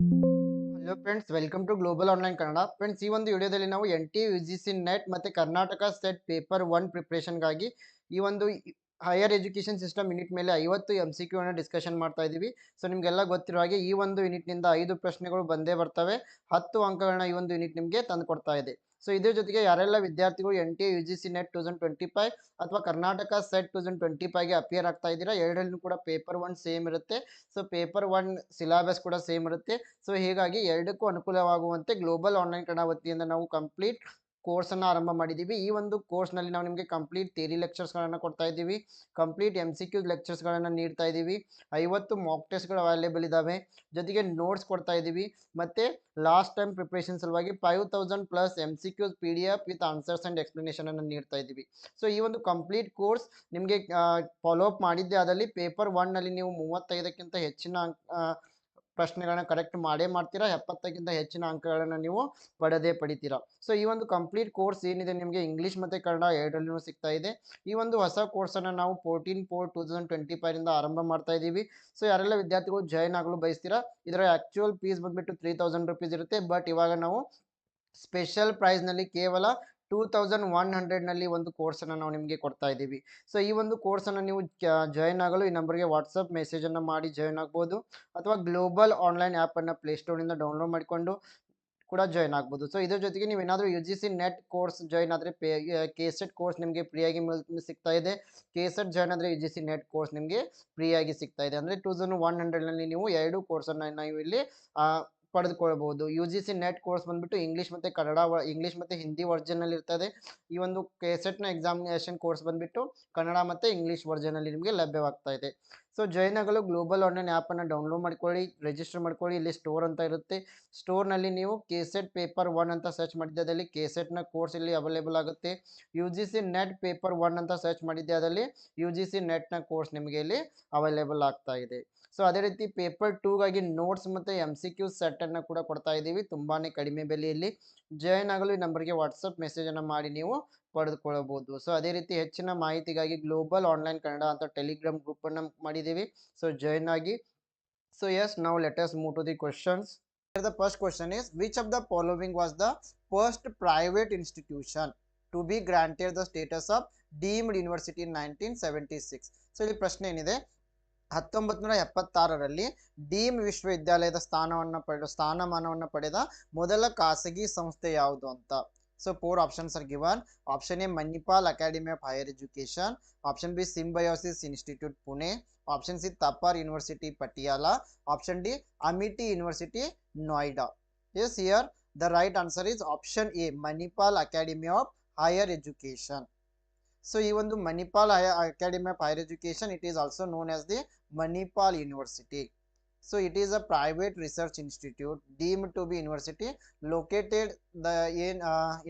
Hello friends welcome to global online Kannada friends ಈ ಒಂದು ವಿಡಿಯೋದಲ್ಲಿ ನಾವು N T U G C NET ಮತ್ತು ಕರ್ನಾಟಕ ಸ್ಟೇಟ್ ಪೇಪರ್ ಒನ್ ಪ್ರಿಪ್ರೇಷನ್ಗಾಗಿ ಈ ಒಂದು ಹೈಯರ್ ಎಜುಕೇಷನ್ ಸಿಸ್ಟಮ್ ಯೂನಿಟ್ ಮೇಲೆ ಐವತ್ತು ಎಂ ಸಿ ಕ್ಯೂ ಅನ್ನು ಡಿಸ್ಕಷನ್ ಮಾಡ್ತಾ ಇದ್ದೀವಿ. ಸೊ ನಿಮಗೆಲ್ಲ ಗೊತ್ತಿರೋ ಹಾಗೆ ಈ ಒಂದು ಯುನಿಟ್ನಿಂದ ಐದು ಪ್ರಶ್ನೆಗಳು ಬಂದೇ ಬರ್ತವೆ. ಹತ್ತು ಅಂಕಗಳನ್ನ ಈ ಒಂದು ಯೂನಿಟ್ ನಿಮಗೆ ತಂದು ಕೊಡ್ತಾ ಇದೆ. ಸೊ ಇದ್ರ ಜೊತೆಗೆ ಯಾರೆಲ್ಲ ವಿದ್ಯಾರ್ಥಿಗಳು N T U G C NET two thousand twenty five ಅಥವಾ Karnataka SET two thousand twenty ಫೈವ್ಗೆ appear ಆಗ್ತಾ ಇದ್ದೀರಾ, ಎರಡರಲ್ಲೂ ಕೂಡ ಪೇಪರ್ ಒನ್ ಸೇಮ್ ಇರುತ್ತೆ. ಸೊ ಪೇಪರ್ ಒನ್ ಸಿಲಾಬಸ್ ಕೂಡ ಸೇಮ್ ಇರುತ್ತೆ. ಸೊ ಹೀಗಾಗಿ ಎರಡಕ್ಕೂ ಅನುಕೂಲವಾಗುವಂತೆ ಗ್ಲೋಬಲ್ ಆನ್ಲೈನ್ ಕನ್ನಡ ವತಿಯಿಂದ ನಾವು ಕಂಪ್ಲೀಟ್ ಕೋರ್ಸನ್ನು ಆರಂಭ ಮಾಡಿದ್ದೀವಿ ಈ ಒಂದು ಕೋರ್ಸ್ನಲ್ಲಿ ನಾವು ನಿಮಗೆ ಕಂಪ್ಲೀಟ್ ಥಿಯರಿ ಲೆಕ್ಚರ್ಸ್ಗಳನ್ನು ಕೊಡ್ತಾ ಇದ್ದೀವಿ. ಕಂಪ್ಲೀಟ್ ಎಂ ಸಿ ಕ್ಯೂ ಲೆಕ್ಚರ್ಸ್ಗಳನ್ನು ನೀಡ್ತಾ ಇದ್ದೀವಿ. ಐವತ್ತು ಮಾಕ್ ಟೆಸ್ಟ್ಗಳು ಅವೈಲೇಬಲ್ ಇದ್ದಾವೆ ಜೊತೆಗೆ ನೋಟ್ಸ್ ಕೊಡ್ತಾ ಇದ್ದೀವಿ. ಮತ್ತು ಲಾಸ್ಟ್ ಟೈಮ್ ಪ್ರಿಪರೇಷನ್ ಸಲುವಾಗಿ five thousand plus M C Qs P D F with answers and ಎಕ್ಸ್ಪ್ಲನೇಷನನ್ನು ನೀಡ್ತಾ ಇದ್ದೀವಿ. ಸೊ ಈ ಒಂದು ಕಂಪ್ಲೀಟ್ ಕೋರ್ಸ್ ನಿಮಗೆ ಫಾಲೋ ಅಪ್ ಮಾಡಿದ್ದೆ ಅದರಲ್ಲಿ ಪೇಪರ್ ಒನ್ನಲ್ಲಿ ನೀವು ಮೂವತ್ತೈದಕ್ಕಿಂತ ಹೆಚ್ಚಿನ ಪ್ರಶ್ನೆಗಳನ್ನ ಕರೆಕ್ಟ್ ಮಾಡೇ ಮಾಡ್ತೀರಾ? ಎಪ್ಪತ್ತಕ್ಕಿಂತ ಹೆಚ್ಚಿನ ಅಂಕಗಳನ್ನು ನೀವು ಪಡೆದೇ ಪಡಿತೀರಾ? ಸೊ ಈ ಒಂದು ಕಂಪ್ಲೀಟ್ ಕೋರ್ಸ್ ಏನಿದೆ ನಿಮಗೆ ಇಂಗ್ಲೀಷ್ ಮತ್ತು ಕನ್ನಡ ಎರಡರಲ್ಲೂ ಸಿಗ್ತಾ ಇದೆ. ಈ ಒಂದು ಹೊಸ ಕೋರ್ಸನ್ನು ನಾವು fourteen four two thousand twenty ಫೈವಿಂದ ಆರಂಭ ಮಾಡ್ತಾ ಇದ್ದೀವಿ. ಸೊ ಯಾರೆಲ್ಲ ವಿದ್ಯಾರ್ಥಿಗಳು ಜಾಯ್ನ್ ಆಗಲು ಬಯಸ್ತೀರಾ? ಇದರ ಆ್ಯಕ್ಚುಯಲ್ ಫೀಸ್ ಬಂದುಬಿಟ್ಟು ತ್ರೀ ತೌಸಂಡ್ ರುಪೀಸ್ ಇರುತ್ತೆ. ಬಟ್ ಇವಾಗ ನಾವು ಸ್ಪೆಷಲ್ ಪ್ರೈಸ್ನಲ್ಲಿ ಕೇವಲ ಟೂ ತೌಸಂಡ್ ಒನ್ ಹಂಡ್ರೆಡ್ನಲ್ಲಿ ಒಂದು ಕೋರ್ಸನ್ನು ನಾವು ನಿಮಗೆ ಕೊಡ್ತಾ ಇದ್ದೀವಿ. ಸೊ ಈ ಒಂದು ಕೋರ್ಸನ್ನು ನೀವು ಜಾಯ್ನ್ ಆಗಲು ಈ ನಂಬರ್ಗೆ ವಾಟ್ಸಪ್ ಮೆಸೇಜನ್ನು ಮಾಡಿ ಜಾಯ್ನ್ ಆಗ್ಬೋದು. ಅಥವಾ ಗ್ಲೋಬಲ್ ಆನ್ಲೈನ್ ಆ್ಯಪನ್ನು ಪ್ಲೇಸ್ಟೋರಿಂದ ಡೌನ್ಲೋಡ್ ಮಾಡಿಕೊಂಡು ಕೂಡ ಜಾಯ್ನ್ ಆಗ್ಬೋದು. ಸೊ ಇದ್ರ ಜೊತೆಗೆ ನೀವು ಏನಾದರೂ U G C NET course join ಆದರೆ ಪೇ ಕೆ ಸೆಟ್ ಕೋರ್ಸ್ ನಿಮಗೆ ಫ್ರೀಯಾಗಿ ಸಿಗ್ತಾ ಇದೆ. ಕೆ ಜಾಯ್ನ್ ಆದರೆ U G C NET course ನಿಮಗೆ ಫ್ರೀಯಾಗಿ ಸಿಗ್ತಾ ಇದೆ. ಅಂದರೆ ಟೂ ತೌಸಂಡ್ ಒನ್ ಹಂಡ್ರೆಡ್ನಲ್ಲಿ ನೀವು ಎರಡು ಕೋರ್ಸನ್ನು ನಾವು ಇಲ್ಲಿ ಪಡೆದುಕೊಳ್ಬಹುದು U G C NET course ಬಂದ್ಬಿಟ್ಟು ಇಂಗ್ಲೀಷ್ ಮತ್ತು ಕನ್ನಡ ಇಂಗ್ಲೀಷ್ ಮತ್ತು ಹಿಂದಿ ವರ್ಜನಲ್ಲಿ ಇರ್ತದೆ. ಈ ಒಂದು ಕೆ ಸೆಟ್ನ ಎಕ್ಸಾಮಿನೇಷನ್ ಕೋರ್ಸ್ ಬಂದ್ಬಿಟ್ಟು ಕನ್ನಡ ಮತ್ತು ಇಂಗ್ಲೀಷ್ ವರ್ಜನಲ್ಲಿ ನಿಮಗೆ ಲಭ್ಯವಾಗ್ತಾ ಇದೆ. ಸೊ ಆಗಲು ಗ್ಲೋಬಲ್ ಆನ್ಲೈನ್ ಆ್ಯಪನ್ನು ಡೌನ್ಲೋಡ್ ಮಾಡ್ಕೊಳ್ಳಿ ರಿಜಿಸ್ಟರ್ ಮಾಡ್ಕೊಳ್ಳಿ. ಇಲ್ಲಿ ಸ್ಟೋರ್ ಅಂತ ಇರುತ್ತೆ. ಸ್ಟೋರ್ನಲ್ಲಿ ನೀವು ಕೆ ಸೆಟ್ ಪೇಪರ್ ಒನ್ ಅಂತ ಸರ್ಚ್ ಮಾಡಿದ್ದೆ. ಅದರಲ್ಲಿ ಕೆ ಸೆಟ್ನ ಕೋರ್ಸ್ ಇಲ್ಲಿ ಅವೈಲೇಬಲ್ ಆಗುತ್ತೆ. U G C NET paper one ಅಂತ ಸರ್ಚ್ ಮಾಡಿದ್ದೆ. ಅದರಲ್ಲಿ ಯು ಜಿ ಸಿ ನೆಟ್ನ ಕೋರ್ಸ್ ನಿಮಗೆ ಇಲ್ಲಿ ಅವೈಲೇಬಲ್ ಆಗ್ತಾ ಇದೆ. ಸೊ ಅದೇ ರೀತಿ ಪೇಪರ್ ಟೂಗಾಗಿ ನೋಟ್ಸ್ ಮತ್ತು ಎಂ ಸಿ ಕ್ಯೂ ಸೆಟ್ಟನ್ನು ಕೂಡ ಕೊಡ್ತಾ ಇದ್ದೀವಿ. ತುಂಬಾ ಕಡಿಮೆ ಬೆಲೆಯಲ್ಲಿ. ಜಾಯ್ನ್ ಆಗಲು ಈ ನಂಬರ್ಗೆ ವಾಟ್ಸಪ್ ಮೆಸೇಜನ್ನು ಮಾಡಿ ನೀವು ಪಡೆದುಕೊಳ್ಳಬಹುದು. ಸೊ ಅದೇ ರೀತಿ ಹೆಚ್ಚಿನ ಮಾಹಿತಿಗಾಗಿ ಗ್ಲೋಬಲ್ ಆನ್ಲೈನ್ ಕನ್ನಡ ಅಂತ ಟೆಲಿಗ್ರಾಮ್ ಗ್ರೂಪನ್ನು ಮಾಡಿದ್ದೀವಿ. ಸೊ ಜಾಯ್ನ್ ಆಗಿ. ಸೊ ಎಸ್ ನಾವು let's move to the questions the first question is which of the following was the first private institution to be granted the status of deemed university in nineteen seventy six so ಇಲ್ಲಿ ಪ್ರಶ್ನೆ ಏನಿದೆ? ಹತ್ತೊಂಬತ್ತು ನೂರ ಎಪ್ಪತ್ತಾರರಲ್ಲಿ deem ವಿಶ್ವವಿದ್ಯಾಲಯದ ಸ್ಥಾನವನ್ನು ಪಡೆದ ಸ್ಥಾನಮಾನವನ್ನು ಪಡೆದ ಮೊದಲ ಖಾಸಗಿ ಸಂಸ್ಥೆ ಯಾವುದು ಅಂತ so four options are given option A Manipal Academy of Higher Education option B Symbiosis Institute Pune option C Thapar University Patiala option D Amity University Noida yes here the right answer is option A Manipal Academy of Higher Education So ಈ ಒಂದು Manipal academy of higher education it is also known as the Manipal university so it is a private research institute deemed to be university located the ಏನ್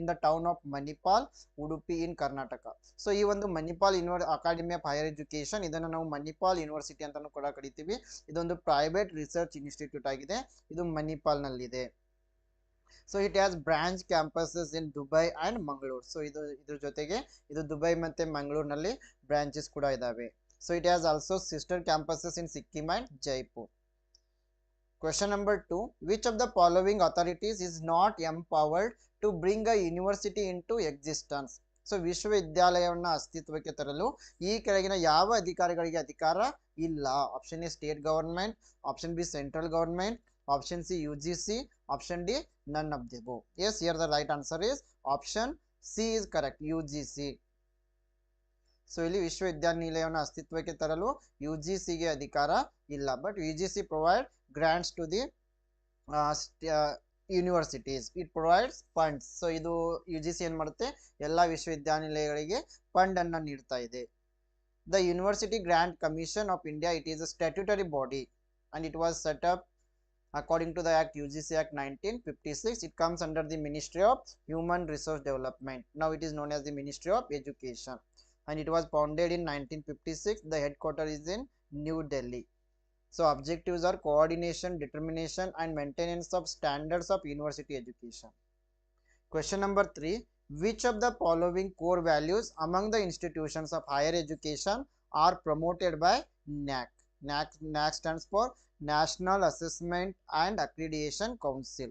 in the town of Manipal Udupi in Karnataka so ಈ ಒಂದು ಮಣಿಪಾಲ್ ಯೂನಿವರ್ academy of higher education ಇದನ್ನು ನಾವು Manipal university ಅಂತಾನು ಕೂಡ ಕರಿತೀವಿ. ಇದೊಂದು ಪ್ರೈವೇಟ್ ರಿಸರ್ಚ್ ಇನ್ಸ್ಟಿಟ್ಯೂಟ್ ಆಗಿದೆ. ಇದು ಮಣಿಪಾಲ್ನಲ್ಲಿದೆ so it has branch campuses in Dubai and Mangaluru so ಇದು ಇದ್ರ ಜೊತೆಗೆ ಇದು ದುಬೈ ಮತ್ತು ಮಂಗಳೂರಿನಲ್ಲಿ ಬ್ರಾಂಚಸ್ ಕೂಡ ಇದ್ದಾವೆ so it has also sister campuses in Sikkim and Jaipur question number two which of the following authorities is not empowered to bring a university into existence so ವಿಶ್ವವಿದ್ಯಾಲಯವನ್ನು ಅಸ್ತಿತ್ವಕ್ಕೆ ತರಲು ಈ ಕೆಳಗಿನ ಯಾವ ಅಧಿಕಾರಿಗಳಿಗೆ ಅಧಿಕಾರ ಇಲ್ಲ? Option A state government option B central government option C U G C option D none of the here yes right the is answer C correct U G C ಇಲ್ಲಿ ವಿಶ್ವವಿದ್ಯಾನಿಲಯವನ್ನು ಅಸ್ತಿತ್ವಕ್ಕೆ ತರಲು ಯು ಜಿ ಸಿಗೆ ಅಧಿಕಾರ ಇಲ್ಲ. But U G C provide grants to the universities it provides funds so ಇದು U G C ಏನು ಮಾಡುತ್ತೆ? ಎಲ್ಲ ವಿಶ್ವವಿದ್ಯಾನಿಲಯಗಳಿಗೆ ಫಂಡ್ ಅನ್ನು ನೀಡ್ತಾ ಇದೆ. The university grant commission of India it is a statutory body and it was set up according to the act UGC Act 1956 it comes under the Ministry of Human Resource Development. Now it is known as the Ministry of Education. And it was founded in 1956 the headquarters is in New Delhi. So objectives are coordination determination and maintenance of standards of university education. Question number 3 which of the following core values among the institutions of higher education are promoted by NAC NAC, NAC stands for National Assessment and Accreditation Council.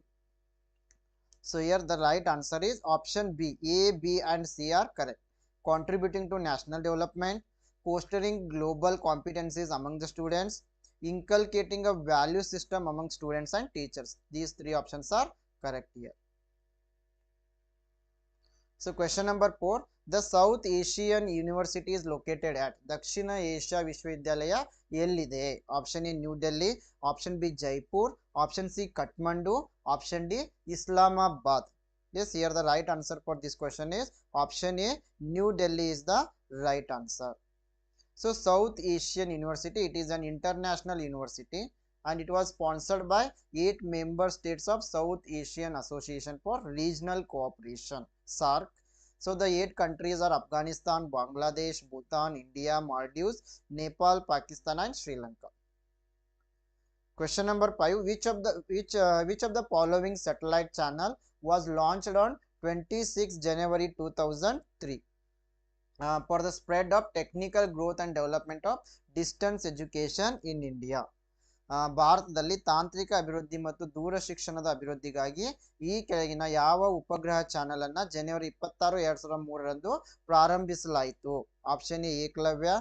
So here the right answer is option B. A, B and C are correct. Contributing to national development, fostering global competencies among the students, inculcating a value system among students and teachers. These three options are correct here. So question number 4. The South Asian University is located at Dakshina Asia ವಿಶ್ವವಿದ್ಯಾಲಯ ಎಲ್ಲಿದೆ option A New Delhi option B Jaipur option C Kathmandu option D Islamabad yes here the right answer for this question is option a new delhi is the right answer so south asian university it is an international university and it was sponsored by eight member states of south asian association for regional cooperation sarc so the eight countries are afghanistan bangladesh bhutan india maldives nepal pakistan and sri lanka. Question number 5 which of the which uh, which of the following satellite channel was launched on 26 January 2003 uh, for the spread of technical growth and development of distance education in India. ಭಾರತದಲ್ಲಿ ತಾಂತ್ರಿಕ ಅಭಿವೃದ್ಧಿ ಮತ್ತು ದೂರ ಶಿಕ್ಷಣದ ಅಭಿವೃದ್ಧಿಗಾಗಿ ಈ ಕೆಳಗಿನ ಯಾವ ಉಪಗ್ರಹ ಚಾನೆಲ್ ಅನ್ನ ಜನವರಿ ಇಪ್ಪತ್ತಾರು, ಎರಡ್ ಸಾವಿರದ ಮೂರರಂದು ಪ್ರಾರಂಭಿಸಲಾಯಿತು? Option A, Eklavya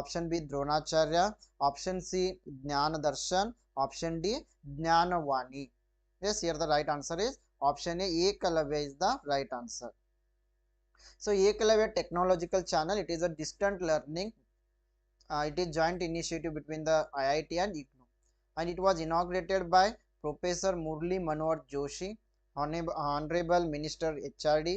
option B, Dronacharya option C Gyan Darshan option D, Gyanvani. Yes here the right answer is option A, Eklavya is the right answer so Eklavya technological channel it is a distant learning it is joint initiative between the I I T ignu and it was inaugurated by professor murli manohar joshi honorable minister hrd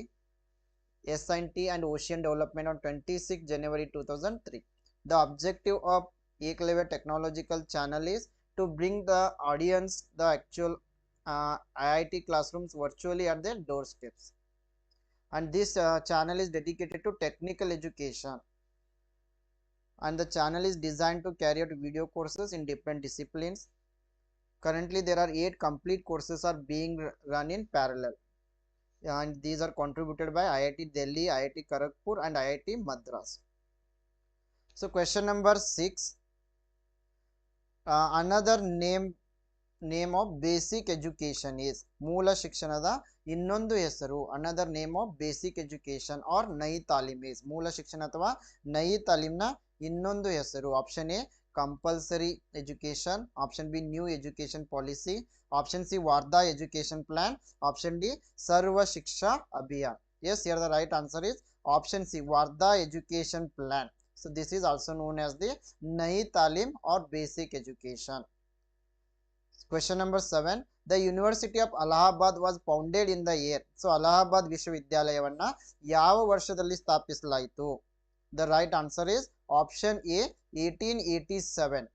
and ocean development on 26 january 2003 the objective of ekalavya technological channel is to bring the audience the actual uh, IIT classrooms virtually at their doorsteps. And this uh, channel is dedicated to technical education And the channel is designed to carry out video courses in different disciplines. Currently, there are eight complete courses are being r- run in parallel. And these are contributed by IIT Delhi, IIT Kharagpur, and IIT Madras. So, question number six. Uh, another name name of basic education is ಮೂಲ ಶಿಕ್ಷಣದ ಇನ್ನೊಂದು ಹೆಸರು another name of basic education or Nai Talim is ಮೂಲ ಶಿಕ್ಷಣ ಅಥವಾ ನೈ ತಾಲೀಮ್ನ ಇನ್ನೊಂದು ಹೆಸರು option A compulsory education option B new education policy option C Wardha education plan option D Sarva Shiksha Abhiyan yes here the right answer is option C Wardha education plan so this is also known as the Nai Talim or basic education Question number 7. The University of Allahabad was founded in the year. So, Allahabad ವಿಶ್ವವಿದ್ಯಾಲಯವನ್ನ ಯಾವ ವರ್ಷದಲ್ಲಿ ಸ್ಥಾಪಿಸಲಾಯಿತು The right answer is option A 1887.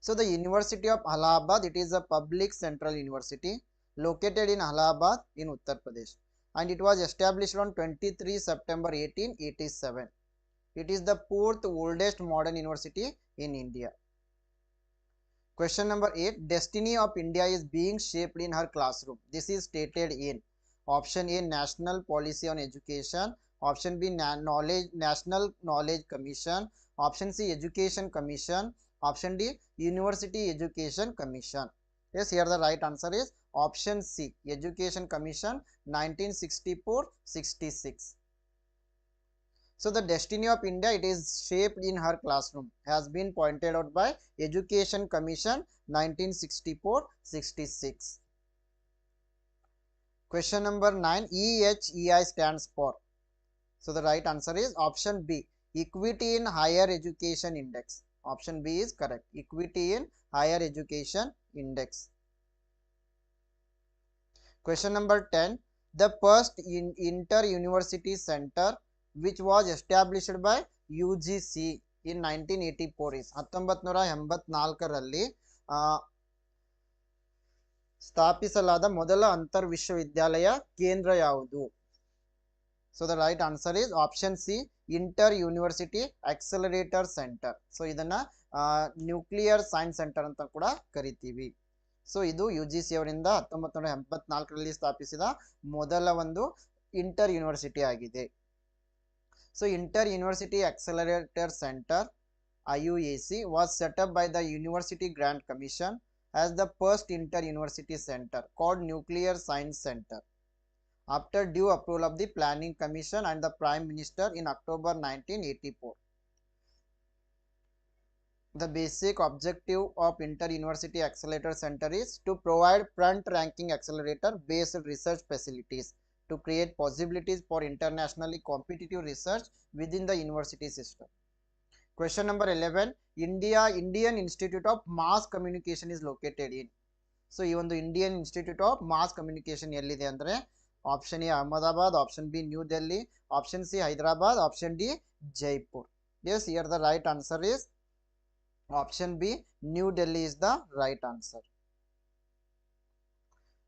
So, the University of Allahabad it is a public central university located in Allahabad in Uttar Pradesh and it was established on 23 September 1887. It is the fourth oldest modern university in India. Question number 8 Destiny of India is being shaped in her classroom. This is stated in option A National Policy on Education, option B Knowledge National Knowledge Commission, option C Education Commission, option D University Education Commission. Yes, here the right answer is option C Education Commission 1964 66. So the destiny of India it is shaped in her classroom has been pointed out by Education Commission 1964-66. Question number 9 EHEI stands for. So the right answer is option B Equity in Higher Education Index. Option B is correct. Equity in Higher Education Index. Question number 10 The first in inter-university center which was established by UGC in 1984 is ಹತ್ತೊಂಬತ್ತು ನೂರ ಎಂಬತ್ನಾಲ್ಕರಲ್ಲಿ ಸ್ಥಾಪಿಸಲಾದ ಮೊದಲ ಅಂತರ್ ವಿಶ್ವವಿದ್ಯಾಲಯ ಕೇಂದ್ರ ಯಾವುದು so the right answer is option C inter university accelerator centre so ಇದನ್ನ ನ್ಯೂಕ್ಲಿಯರ್ ಸೈನ್ಸ್ ಸೆಂಟರ್ ಅಂತ ಕೂಡ ಕರಿತೀವಿ. ಸೊ ಇದು ಯು ಜಿ ಸಿ ಅವರಿಂದ ಹತ್ತೊಂಬತ್ತು ನೂರ ಎಂಬತ್ನಾಲ್ಕರಲ್ಲಿ ಸ್ಥಾಪಿಸಿದ ಮೊದಲ ಒಂದು ಇಂಟರ್ ಯೂನಿವರ್ಸಿಟಿ ಆಗಿದೆ. So inter university accelerator centre I U A C was set up by the university Grant commission as the first inter university centre called nuclear science Center. after due approval of the Planning Commission and the Prime Minister in October 1984. The basic objective of Inter-University Accelerator Center is to provide front-ranking accelerator-based research facilities to create possibilities for internationally competitive research within the university system. Question number 11. India Indian Institute of Mass Communication is located in. So ಈ ಒಂದು Indian Institute of Mass Communication ಎಲ್ಲಿದೆ ಅಂದರೆ option A Ahmedabad, option B New Delhi, option C Hyderabad, option D Jaipur. Yes, here the right answer is option B New Delhi is the right answer.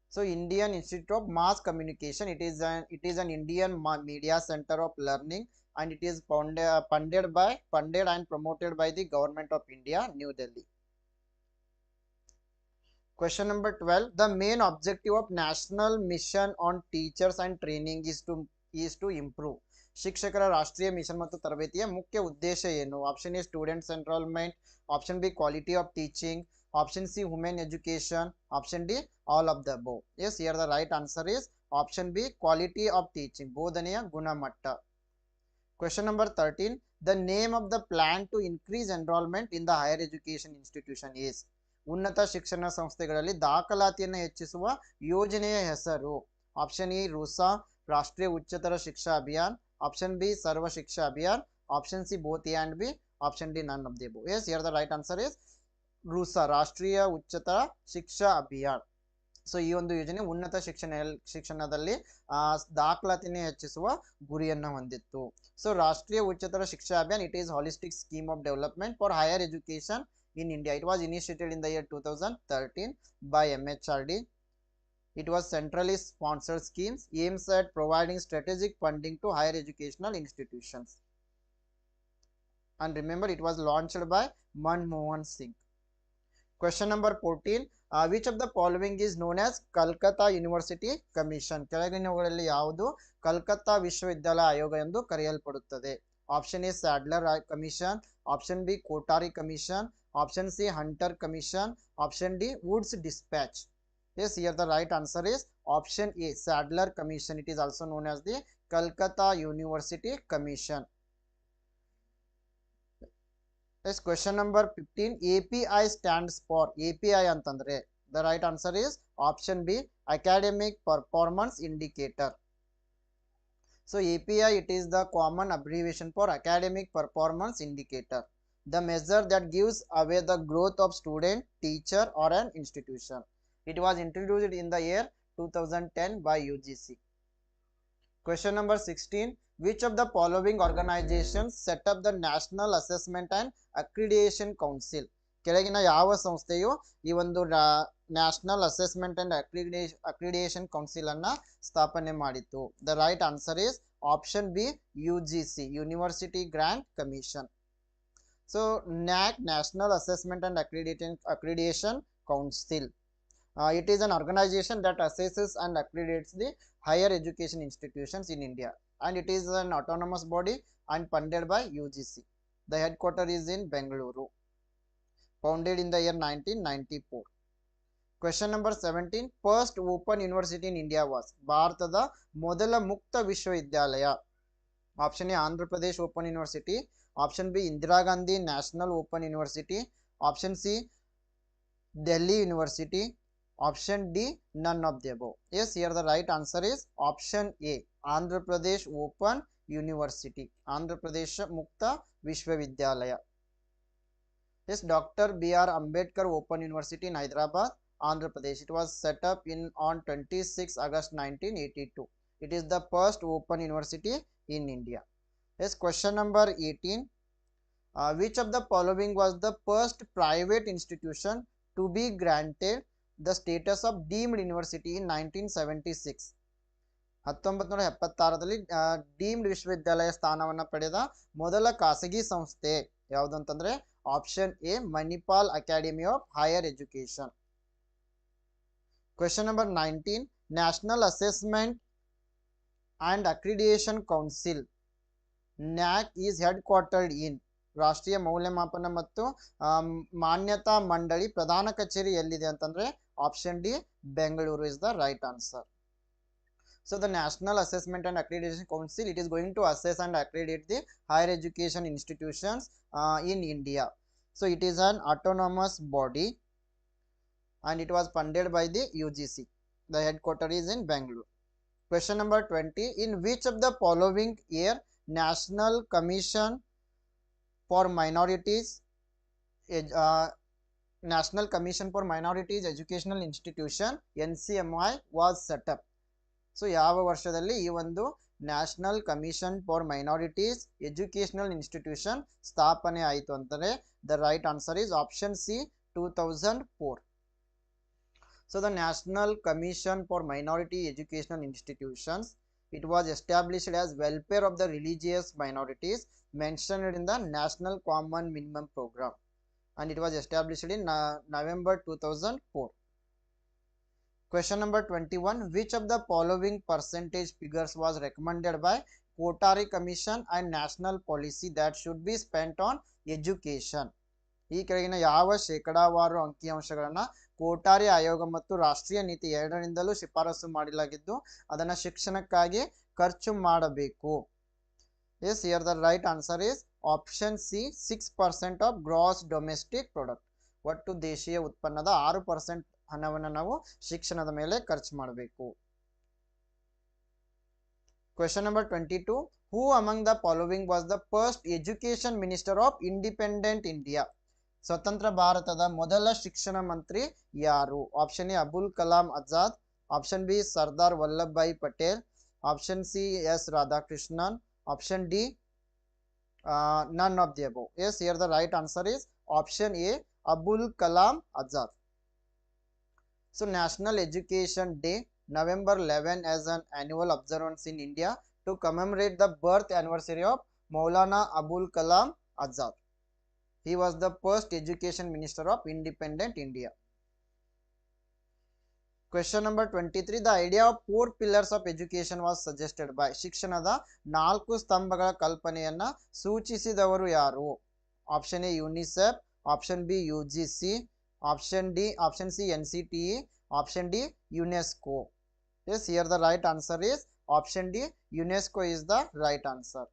So Indian Institute of Mass Communication, it is an it is an Indian media center of learning and it is funded, uh, funded by funded and promoted by the government of India, New Delhi. question number 12 the main objective of national mission on teachers and training is to is to improve ಶಿಕ್ಷಕರ ರಾಷ್ಟ್ರೀಯ mission ಮತ್ತು ತರಬೇತಿಯ ಮುಖ್ಯ ಉದ್ದೇಶ ಏನು option A students enrolment option B quality of teaching option C women education option D all of the above yes here the right answer is option B quality of teaching ಬೋಧನೆಯ ಗುಣಮಟ್ಟ question number thirteen the name of the plan to increase enrolment in the higher education institution is ಉನ್ನತ ಶಿಕ್ಷಣ ಸಂಸ್ಥೆಗಳಲ್ಲಿ ದಾಖಲಾತಿಯನ್ನು ಹೆಚ್ಚಿಸುವ ಯೋಜನೆಯ ಹೆಸರು. Option E RUSA. Rashtriya Uchchatar Shiksha Abhiyan. Option B, Sarva Shiksha Abhiyan. Option C, both and B. Option D, none of the yes here the right answer is RUSA, Rashtriya Uchchatar Shiksha Abhiyan. So ಈ ಒಂದು ಯೋಜನೆ ಉನ್ನತ ಶಿಕ್ಷಣ ಶಿಕ್ಷಣದಲ್ಲಿ ದಾಖಲಾತಿಯನ್ನು ಹೆಚ್ಚಿಸುವ ಗುರಿಯನ್ನು ಹೊಂದಿತ್ತು. So Rashtriya Uchchatar Shiksha Abhiyan it is holistic scheme of development for higher education in the year two thousand thirteen by M H R D It was centrally sponsored schemes aims at providing strategic funding to higher educational institutions. And remember, it was launched by Manmohan Singh. Question number 14. Uh, which of the following is known as Calcutta University Commission? ಕೆಳಗಿನವುಗಳಲ್ಲಿ ಯಾವುದು ಕಲ್ಕತ್ತಾ ವಿಶ್ವವಿದ್ಯಾಲಯ ಆಯೋಗ ಎಂದು ಕರೆಯಲ್ಪಡುತ್ತದೆ option A Sadler commission option B Kothari commission Option C Hunter commission option D Woods dispatch Yes, here the right answer is option A, Sadler Commission. It is also known as the Calcutta University Commission. Yes, question number 15. API stands for API ಅಂತಂದ್ರೆ the right answer is option B, Academic Performance Indicator. So API it is the common abbreviation for Academic Performance Indicator. The measure that gives away the growth of student, teacher or an institution. It was introduced in the year 2010 by UGC. Question number 16. Which of the following organizations set up the National Assessment and Accreditation Council? ಕೆಳಗಿನ ಯಾವ ಸಂಸ್ಥೆಯು ಈ ಒಂದು National Assessment and Accreditation Accreditation Council ಅನ್ನ ಸ್ಥಾಪನೆ ಮಾಡಿತ್ತು the right answer is option B U G C University Grant Commission So NAAC National Assessment and Accreditation Accreditation Council Uh, it is an organization that assesses and accredits the higher education institutions in India and it is an autonomous body and funded by UGC. The headquarter is in Bengaluru, founded in the year 1994. Question number 17. First open university in India was ಭಾರತದ ಮೊದಲ ಮುಕ್ತ ವಿಶ್ವವಿದ್ಯಾಲಯ option A Andhra Pradesh open university Option B Indira Gandhi national open university option C Delhi university option d none of the above yes here the right answer is option a andhra pradesh open university andhra pradesh mukta vishwavidyalaya yes dr br ambedkar open university in hyderabad andhra pradesh it was set up in on 26 august 1982 it is the first open university in india yes question number 18 uh, which of the following was the first private institution to be granted the status of deemed university in seventy six ಹತ್ತೊಂಬತ್ತು ನೂರ ಎಪ್ಪತ್ತಾರರಲ್ಲಿ deemed ವಿಶ್ವವಿದ್ಯಾಲಯ ಸ್ಥಾನವನ್ನು ಪಡೆದ ಮೊದಲ ಖಾಸಗಿ ಸಂಸ್ಥೆ ಯಾವುದು ಅಂತಂದ್ರೆ option A Manipal academy of higher education question number nineteen national assessment and accreditation council NAAC is headquartered in ರಾಷ್ಟ್ರೀಯ ಮೌಲ್ಯಮಾಪನ ಮತ್ತು ಆಮ್, ಮಾನ್ಯತಾ ಮಂಡಳಿ ಪ್ರಧಾನ ಕಚೇರಿ ಎಲ್ಲಿದೆ ಅಂತಂದ್ರೆ option D Bengaluru is the right answer so the National Assessment and Accreditation Council it is going to assess and accredit the higher education institutions uh, in India. So it is an autonomous body and it was funded by the UGC. The headquarters is in Bangalore. Question number 20. In which of the following year National Commission for Minorities Ed- uh, National Commission for Minorities Educational Institution NCMI was set up? So ಯಾವ ವರ್ಷದಲ್ಲಿ ಈ ಒಂದು national commission for minorities educational institution ಸ್ಥಾಪನೆ ಆಯಿತು ಅಂತಾರೆ the right answer is option C two thousand four so the national commission for minority educational institutions it was established as welfare of the religious minorities mentioned in the national common minimum program and it was established in uh, november 2004 Question number 21. Which of the following percentage figures was recommended by Kotari Commission and National Policy that should be spent on education? ಈ ಕೆಳಗಿನ ಯಾವ ಶೇಕಡಾವಾರು ಅಂಕಿಅಂಶಗಳನ್ನ ಕೋಟಾರಿ ಆಯೋಗ ಮತ್ತು ರಾಷ್ಟ್ರೀಯ ನೀತಿ ಎರಡರಿಂದಲೂ ಶಿಫಾರಸು ಮಾಡಲಾಗಿದ್ದು, ಅದನ್ನ ಶಿಕ್ಷಣಕ್ಕಾಗಿ ಖರ್ಚು ಮಾಡಬೇಕು. Yes here the right answer is option C, six percent of gross domestic product. ಒಟ್ಟು ದೇಶೀಯ ಉತ್ಪನ್ನದ ಆರು ಪರ್ಸೆಂಟ್ ಹಣವನ್ನು ನಾವು ಶಿಕ್ಷಣದ ಮೇಲೆ ಖರ್ಚು ಮಾಡಬೇಕು. Question number twenty two who among the following was the first education minister of independent India ಸ್ವತಂತ್ರ ಭಾರತದ ಮೊದಲ ಶಿಕ್ಷಣ ಮಂತ್ರಿ ಯಾರು option A Abul Kalam Azad option B Sardar Vallabhbhai Patel option C S Radhakrishnan option D none of the above yes here the right answer is option A Abul Kalam Azad So National Education Day, November 11 as an annual observance in India to commemorate the birth anniversary of Maulana Abul Kalam Azad. He was the first education minister of independent India. Question number 23. The idea of four pillars of education was suggested by ಶಿಕ್ಷಣದ ನಾಲ್ಕು ಸ್ತಂಭಗಳ ಕಲ್ಪನೆಯನ್ನ ಸೂಚಿಸಿದವರು ಯಾರು option A UNICEF option B U G C option D, option C, NCTE, option D, UNESCO. Yes, here the right answer is option D, UNESCO is the right answer.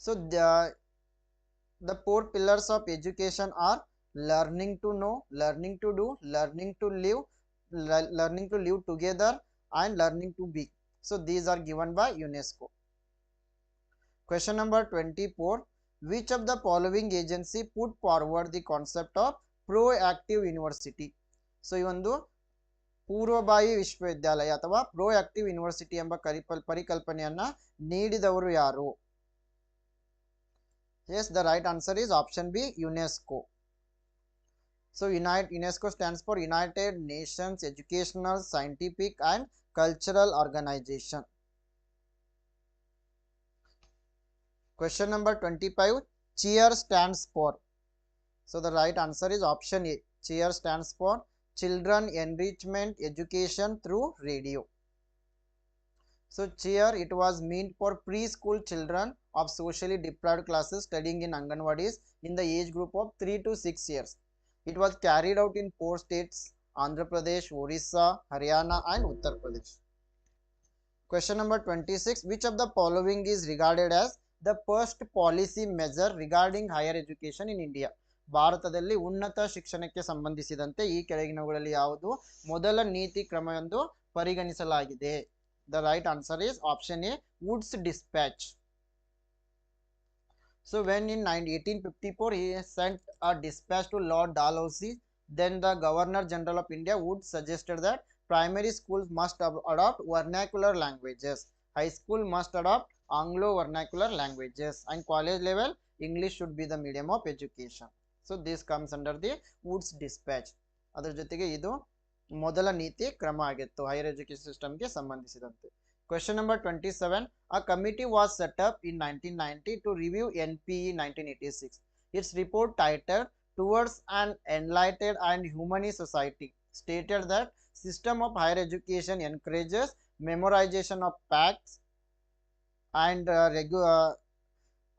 So, the, the four pillars of education are learning to know, learning to do, learning to live, le- learning to live together, and learning to be. So, these are given by UNESCO. Question number 24. Which of the following agency put forward the concept of proactive university? So ಈ ಒಂದು ಪೂರ್ವಬಾಯಿ ವಿಶ್ವವಿದ್ಯಾಲಯ ಅಥವಾ proactive university ಎಂಬ ಕರಿಪಲ್ ಪರಿಕಲ್ಪನೆಯನ್ನ ನೀಡಿದವರು ಯಾರು Yes, the right answer is option B, UNESCO. So, UNESCO stands for United Nations Educational, Scientific and Cultural Organization. Question number 25, CHEER stands for. So, the right answer is option A. CHEER stands for Children Enrichment Education through Radio. So, CHEER, it was meant for preschool children of socially deprived classes studying in Anganwadis in the age group of 3 to 6 years. It was carried out in four states Andhra Pradesh, Orissa, Haryana and Uttar Pradesh. Question number 26. Which of the following is regarded as the first policy measure regarding higher education in India? ಭಾರತದಲ್ಲಿ ಉನ್ನತ ಶಿಕ್ಷಣಕ್ಕೆ ಸಂಬಂಧಿಸಿದಂತೆ ಈ ಕೆಳಗಿನವುಗಳಲ್ಲಿ ಯಾವುದು ಮೊದಲ ನೀತಿ ಕ್ರಮ ಎಂದು ಪರಿಗಣಿಸಲಾಗಿದೆ the right answer is option A Wood's dispatch so in nine eighteen fifty he sent a dispatch to Lord Dalhousie then the Governor General of India would suggested that primary schools must adopt vernacular languages high school must adopt Anglo vernacular languages and college level English should be the medium of education so this comes under the Woods dispatch ಅದರ ಜೊತೆಗೆ ಇದು ಮೊದಲ ನೀತಿ ಕ್ರಮ ಆಗಿತ್ತು higher education ಸಿಸ್ಟಮ್ಗೆ ಸಂಬಂಧಿಸಿದಂತೆ Question number 27. A committee was set up in 1990 to review NPE 1986. Its report titled Towards an Enlightened and Humanist Society stated that system of higher education encourages memorization of facts and uh, uh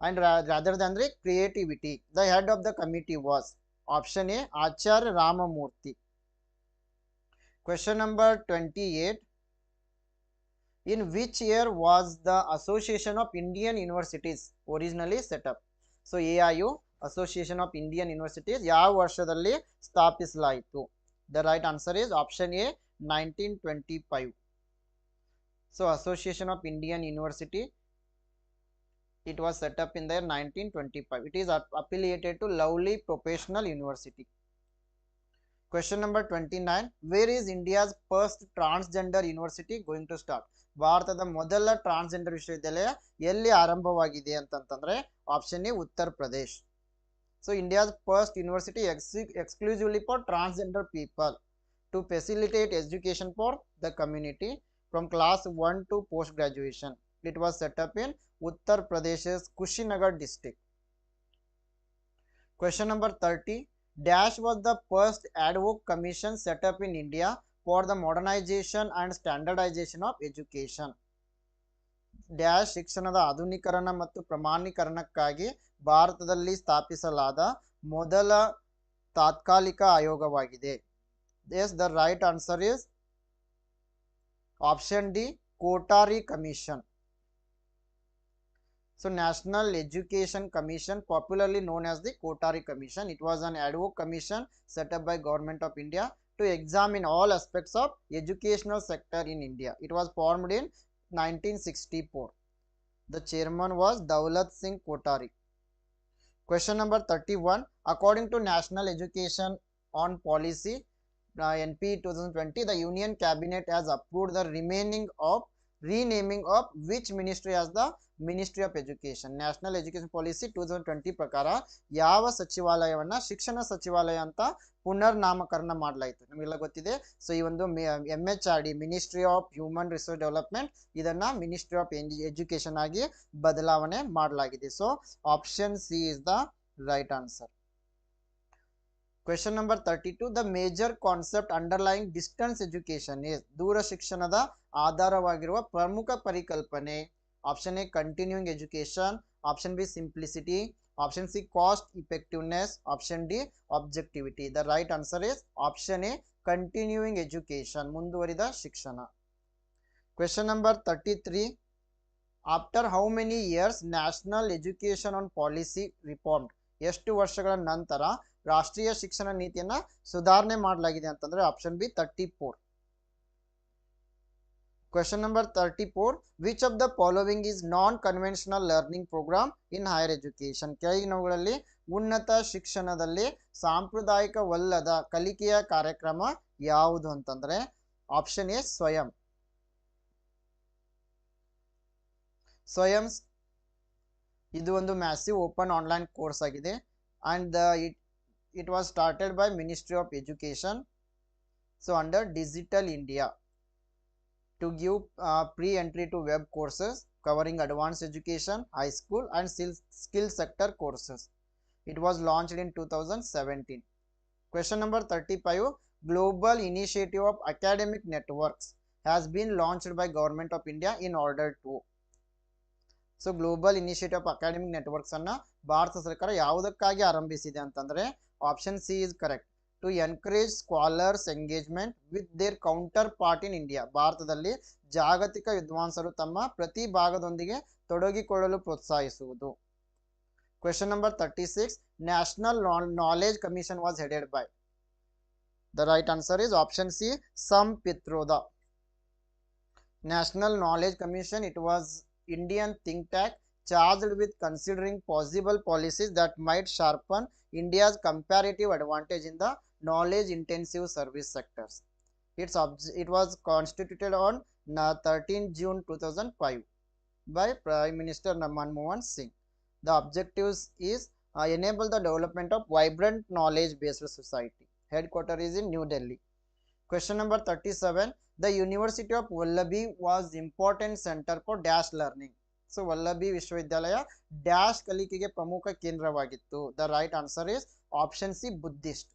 and rather than the creativity. The head of the committee was option A Acharya Ramamurthy. Question number 28 In which year was the Association of Indian Universities originally set up? So A I U Association of Indian Universities ಯಾವ ವರ್ಷದಲ್ಲಿ ಸ್ಥಾಪಿಸಲಾಯಿತು the right answer is option A nineteen twenty five so Association of Indian University it was set up in the year 1925 it is aff- affiliated to lovely professional university question number 29 where is india's first transgender university going to start ಭಾರತದ ಮೊದಲ transgender ವಿಶ್ವವಿದ್ಯಾಲಯ ಎಲ್ಲಿ ಆರಂಭವಾಗಿದೆ ಅಂತಂತಂದ್ರೆ option A Uttar Pradesh so India's first university exclusively for transgender people to facilitate education for the community from class one to post graduation it was set up in Uttar Pradesh's Kushinagar district. Question number 30. Dash was the first ad hoc commission set up in India for the modernization and standardization of education. Dash ಶಿಕ್ಷಣದ ಆಧುನೀಕರಣ ಮತ್ತು ಪ್ರಮಾಣೀಕರಣಕ್ಕಾಗಿ ಭಾರತದಲ್ಲಿ ಸ್ಥಾಪಿಸಲಾದ ಮೊದಲ ತಾತ್ಕಾಲಿಕ ಆಯೋಗವಾಗಿದೆ yes the right answer is option D Kothari commission So National Education Commission, popularly known as the Kotari Commission, it was an ad hoc commission set up by Government of India to examine all aspects of educational sector in India. It was formed in 1964. The chairman was Daulat Singh Kotari. Question number 31. According to National Education on Policy, uh, NP 2020, the Union Cabinet has approved the remaining of renaming of which ministry as the ministry of education national education policy two thousand twenty ಪ್ರಕಾರ ಯಾವ ಸಚಿವಾಲಯವನ್ನ ಶಿಕ್ಷಣ ಸಚಿವಾಲಯ ಅಂತ ಪುನರ್ನಾಮಕರಣ ಮಾಡಲಾಯಿತು? ನಮಗೆಲ್ಲ ಗೊತ್ತಿದೆ. So ಈ ಒಂದು M H R D ministry of human resource development ಇದನ್ನ ಮಿನಿಸ್ಟ್ರಿ ಆಫ್ ಎಜುಕೇಶನ್ ಆಗಿ ಬದಲಾವಣೆ ಮಾಡಲಾಗಿದೆ. So option C is the right answer question number thirty two the major concept underlying distance education is ದೂರ ಶಿಕ್ಷಣದ ಆಧಾರವಾಗಿರುವ ಪ್ರಮುಖ ಪರಿಕಲ್ಪನೆ option A continuing education option B simplicity option C cost effectiveness option D objectivity the right answer is option A continuing education ಮುಂದುವರಿದ ಶಿಕ್ಷಣ. Question number thirty three after how many years national education on policy reform ಎಷ್ಟು ವರ್ಷಗಳ ನಂತರ ರಾಷ್ಟ್ರೀಯ ಶಿಕ್ಷಣ ನೀತಿಯನ್ನು ಸುಧಾರಣೆ ಮಾಡಲಾಗಿದೆ ಅಂತಂದರೆ option B thirty four Question number 34. Which of the following is non-conventional learning program in higher education? ಕೆಳಗಿನವುಗಳಲ್ಲಿ ಉನ್ನತ ಶಿಕ್ಷಣದಲ್ಲಿ ಸಾಂಪ್ರದಾಯಿಕವಲ್ಲದ ಕಲಿಕೆಯ ಕಾರ್ಯಕ್ರಮ ಯಾವುದು ಅಂತಂದ್ರೆ ಆಪ್ಷನ್ ಎ ಸ್ವಯಂ. ಸ್ವಯಂ ಇದು ಒಂದು ಮ್ಯಾಸಿವ್ ಓಪನ್ ಆನ್ಲೈನ್ ಕೋರ್ಸ್ ಆಗಿದೆ. And it it was started by ministry of education so under digital India to give uh, pre-entry to web courses covering advanced education, high school and skill, skill sector courses. It was launched in 2017. Question number 35. Global Initiative of Academic Networks has been launched by Government of India in order to so Global Initiative of Academic Networks ಅನ್ನ ಭಾರತ ಸರ್ಕಾರ ಯಾವುದಕ್ಕಾಗಿ ಆರಂಭಿಸಿದೆ ಅಂತಂದ್ರೆ option C is correct To encourage scholars engagement with their counterpart in India ಭಾರತದಲ್ಲಿ ಜಾಗತಿಕ ವಿದ್ವಾಂಸರು ತಮ್ಮ ಪ್ರತಿ ಭಾಗದೊಂದಿಗೆ ತೊಡಗಿಕೊಳ್ಳಲು ಪ್ರೋತ್ಸಾಹಿಸುವುದು. Question number thirty six national knowledge commission was headed by the right answer is option C Sam Pitroda national knowledge commission it was Indian think tank charged with considering possible policies that might sharpen India's comparative advantage in the knowledge intensive service sectors. It's obj- it was constituted on na- 13 June 2005 by Prime Minister Manmohan Singh. The objectives is uh, enable the development of vibrant knowledge based society. Headquarter is in New Delhi. Question number 37. The University of Wallaby was important center for dash learning. So Vallabhi ವಿಶ್ವವಿದ್ಯಾಲಯ dash ಕಲಿಕೆಗೆ ಪ್ರಮುಖ ಕೇಂದ್ರವಾಗಿತ್ತು the right answer is option C Buddhist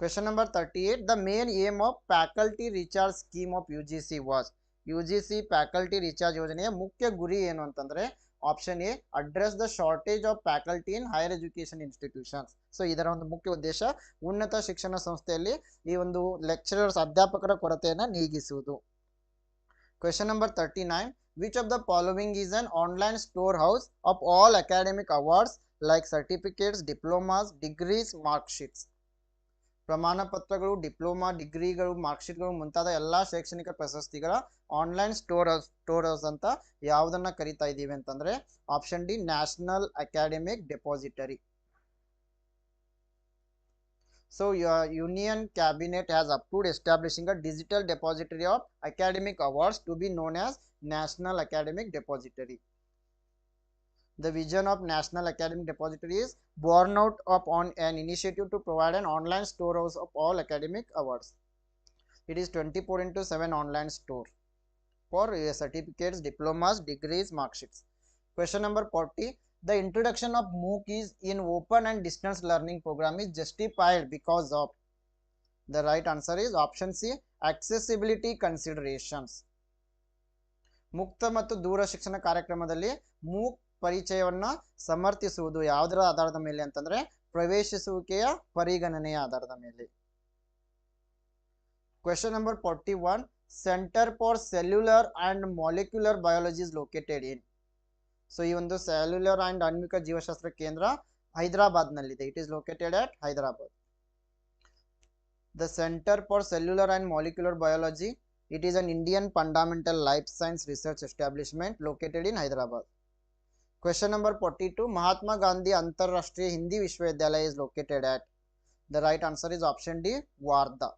Number thirty eight the main aim of U G C was U G C faculty recharge ಯೋಜನೆಯ ಮುಖ್ಯ ಗುರಿ ಏನು ಅಂತಂದ್ರೆ option A address the shortage of faculty in higher education institutions so ಇದರ ಒಂದು ಮುಖ್ಯ ಉದ್ದೇಶ ಉನ್ನತ ಶಿಕ್ಷಣ ಸಂಸ್ಥೆಯಲ್ಲಿ ಈ ಒಂದು ಲೆಕ್ಚರರ್ಸ್ ಅಧ್ಯಾಪಕರ ಕೊರತೆಯನ್ನು ನೀಗಿಸುವುದು. Question number thirty nine which of the following is an online storehouse of all academic awards like certificates diplomas degrees mark sheets ಪ್ರಮಾಣ ಪತ್ರಗಳು ಡಿಪ್ಲೊಮಾ ಡಿಗ್ರಿಗಳು, ಮಾರ್ಕ್ಶೀಟ್ಗಳು ಮುಂತಾದ ಎಲ್ಲ ಶೈಕ್ಷಣಿಕ ಪ್ರಶಸ್ತಿಗಳ ಆನ್ಲೈನ್ ಸ್ಟೋರಸ್ ಸ್ಟೋರಸ್ ಅಂತ ಯಾವುದನ್ನು ಕರಿತಾ ಇದ್ದೀವಿ ಅಂತಂದರೆ option D national academic depository. So union cabinet has approved establishing a digital depository of academic awards to be known as national academic depository. The vision of National Academic Depository is born out of on an initiative to provide an online storehouse of all academic awards. It is 24 into 7 online store for uh, certificates, diplomas, degrees, mark sheets. Question number 40. The introduction of MOOC is in open and distance learning program is justified because of the right answer is option C accessibility considerations. ಮುಕ್ತ ಮತ್ತು ದೂರ ಶಿಕ್ಷಣ ಕಾರ್ಯಕ್ರಮದಲ್ಲಿ MOOC ಪರಿಚಯವನ್ನ ಸಮರ್ಥಿಸುವುದು ಯಾವುದರ ಆಧಾರದ ಮೇಲೆ ಅಂತಂದ್ರೆ ಪ್ರವೇಶಿಸುವಿಕೆಯ ಪರಿಗಣನೆಯ ಆಧಾರದ ಮೇಲೆ. Question number forty one centre for cellular and molecular biology is located in so ಈ ಒಂದು ಸೆಲ್ಯುಲರ್ ಅಂಡ್ ಆಣ್ವಿಕ ಜೀವಶಾಸ್ತ್ರ ಕೇಂದ್ರ ಹೈದರಾಬಾದ್ ನಲ್ಲಿದೆ it is located at Hyderabad. The centre for cellular and molecular biology It is an Indian fundamental life science research establishment located in Hyderabad. Question number 42 Mahatma Gandhi Antarrashtriya Hindi Vishwavidyalaya is located at. The right answer is option D Wardha.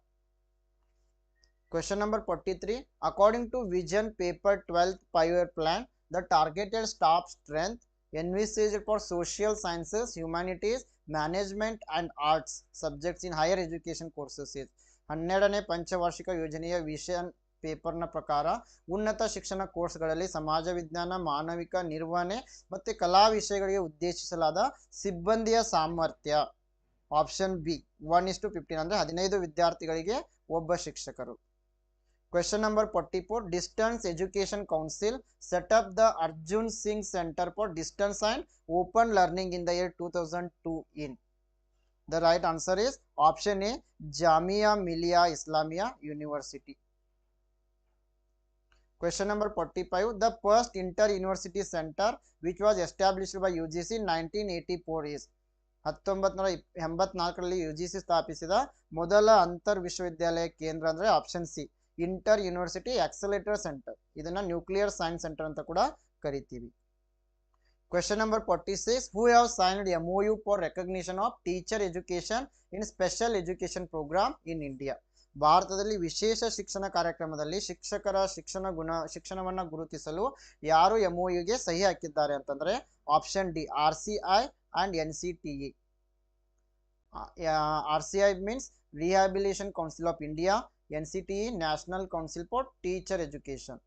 Question number 43 According to Vision Paper 12th Five Year Plan, the targeted staff strength envisaged for social sciences, humanities, management, and arts subjects in higher education courses is ಹನ್ನೆರಡನೇ ಪಂಚವಾರ್ಷಿಕ ಯೋಜನೆಯ vision ಪೇಪರ್ನ ಪ್ರಕಾರ ಉನ್ನತ ಶಿಕ್ಷಣ ಕೋರ್ಸ್ಗಳಲ್ಲಿ ಸಮಾಜ ವಿಜ್ಞಾನ, ಮಾನವಿಕ ನಿರ್ವಹಣೆ ಮತ್ತು ಕಲಾ ವಿಷಯಗಳಿಗೆ ಉದ್ದೇಶಿಸಲಾದ ಸಿಬ್ಬಂದಿಯ ಸಾಮರ್ಥ್ಯ. Option B, one is to fifteen ಅಂದರೆ ಹದಿನೈದು ವಿದ್ಯಾರ್ಥಿಗಳಿಗೆ ಒಬ್ಬ ಶಿಕ್ಷಕರು. Question number forty four, distance education council set up the Arjun Singh centre for distance and open learning in the year two thousand two in. The right answer is option A, Jamia Millia Islamia University. Question number 45 The first inter university center which was established by UGC 1984 is ಹತ್ತೊಂಬತ್ತು ನೂರ ಎಂಬತ್ನಾಲ್ಕರಲ್ಲಿ U G C ಸ್ಥಾಪಿಸಿದ ಮೊದಲ ಅಂತರ್ ವಿಶ್ವವಿದ್ಯಾಲಯ ಕೇಂದ್ರ ಅಂದರೆ option C inter university accelerator centre ಇದನ್ನ ನ್ಯೂಕ್ಲಿಯರ್ ಸೈನ್ಸ್ ಸೆಂಟರ್ ಅಂತ ಕೂಡ ಕರಿತೀವಿ Question number 46 Who have signed MOU for recognition of teacher education in special education program in India? ಭಾರತದಲ್ಲಿ ವಿಶೇಷ ಶಿಕ್ಷಣ ಕಾರ್ಯಕ್ರಮದಲ್ಲಿ ಶಿಕ್ಷಕರ ಶಿಕ್ಷಣ ಗುಣ, ಶಿಕ್ಷಣವನ್ನು ಗುರುತಿಸಲು ಯಾರು ಎಂ ಗೆ ಸಹಿ ಹಾಕಿದ್ದಾರೆ ಅಂತಂದ್ರೆ option D R C I and N C T E R C I means rehabilitation council of India N C T E national council for teacher education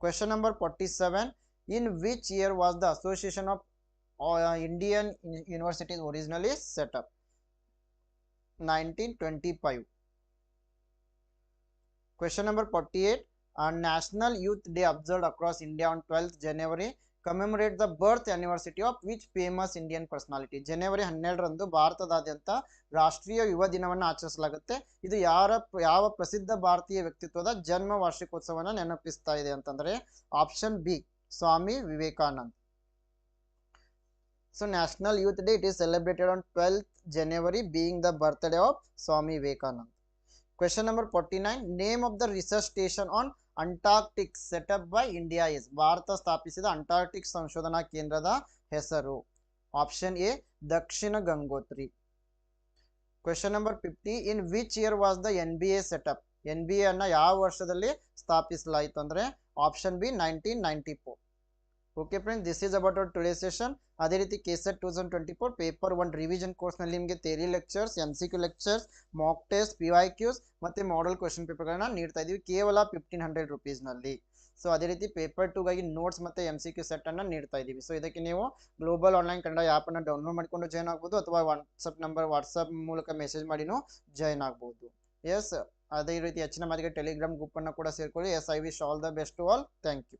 question number forty seven in which year was the association of Indian universities originally set up originally twenty five 1925 question number 48 a national youth day observed across india on 12th january commemorate the birth anniversary of which famous indian personality ಜನವರಿ ಹನ್ನೆರಡರಂದು ಭಾರತದಾದ್ಯಂತ ರಾಷ್ಟ್ರೀಯ ಯುವ ದಿನವನ್ನು ಆಚರಿಸಲಾಗುತ್ತೆ ಇದು ಯಾರ ಯಾವ ಪ್ರಸಿದ್ಧ ಭಾರತೀಯ ವ್ಯಕ್ತಿತ್ವದ ಜನ್ಮ ವಾರ್ಷಿಕೋತ್ಸವನ ನೆನಪಿಸ್ತಾ ಇದೆ ಅಂತಂದ್ರೆ option B Swami Vivekanand. So National Youth Day it is celebrated on 12th January being the birthday of Swami Vivekanand. Question number 49 Name of the research station on Antarctic setup by India is Bharat ಸ್ಥಾಪಿಸಿದ Antarctic ಸಂಶೋಧನಾ ಕೇಂದ್ರದ ಹೆಸರು option A Dakshin Gangotri question number fifty in which year was the N B A setup N B A ಅನ್ನ ಯಾವ ವರ್ಷದಲ್ಲಿ ಸ್ಥಾಪಿಸಲಾಯಿತು ಅಂದ್ರೆ option B nineteen ninety four okay friends this is about our today session ಅದೇ ರೀತಿ KSET two thousand twenty four paper one revision ಕೋರ್ಸ್ನಲ್ಲಿ ನಿಮಗೆ theory lectures M C Q lectures mock test P Y Qs ಮತ್ತು model question ಪೇಪರ್ಗಳನ್ನ ನೀಡ್ತಾ ಇದ್ದೀವಿ ಕೇವಲ fifteen hundred ರುಪೀಸ್ನಲ್ಲಿ ಸೊ ಅದೇ ರೀತಿ ಪೇಪರ್ ಟೂಗಾಗಿ ನೋಟ್ಸ್ ಮತ್ತು ಎಂ ಸಿ ಕ್ಯೂ ಸೆಟ್ಟನ್ನು ನೀಡ್ತಾ ಇದ್ದೀವಿ ಸೊ ಇದಕ್ಕೆ ನೀವು ಗ್ಲೋಬಲ್ ಆನ್ಲೈನ್ ಕನ್ನಡ ಆ್ಯಪನ್ನು ಡೌನ್ಲೋಡ್ ಮಾಡಿಕೊಂಡು ಜಾಯ್ನ್ ಆಗ್ಬೋದು ಅಥವಾ ವಾಟ್ಸಪ್ ನಂಬರ್ ವಾಟ್ಸಪ್ ಮೂಲಕ ಮೆಸೇಜ್ ಮಾಡಿನೂ ಜಾಯ್ನ್ ಆಗ್ಬೋದು. ಎಸ್ ಅದೇ ರೀತಿ ಹೆಚ್ಚಿನ ಮಾತಿಗೆ ಟೆಲಿಗ್ರಾಮ್ ಗ್ರೂಪನ್ನು ಕೂಡ ಸೇರಿಕೊಳ್ಳಿ. Yes I wish all the best to all thank you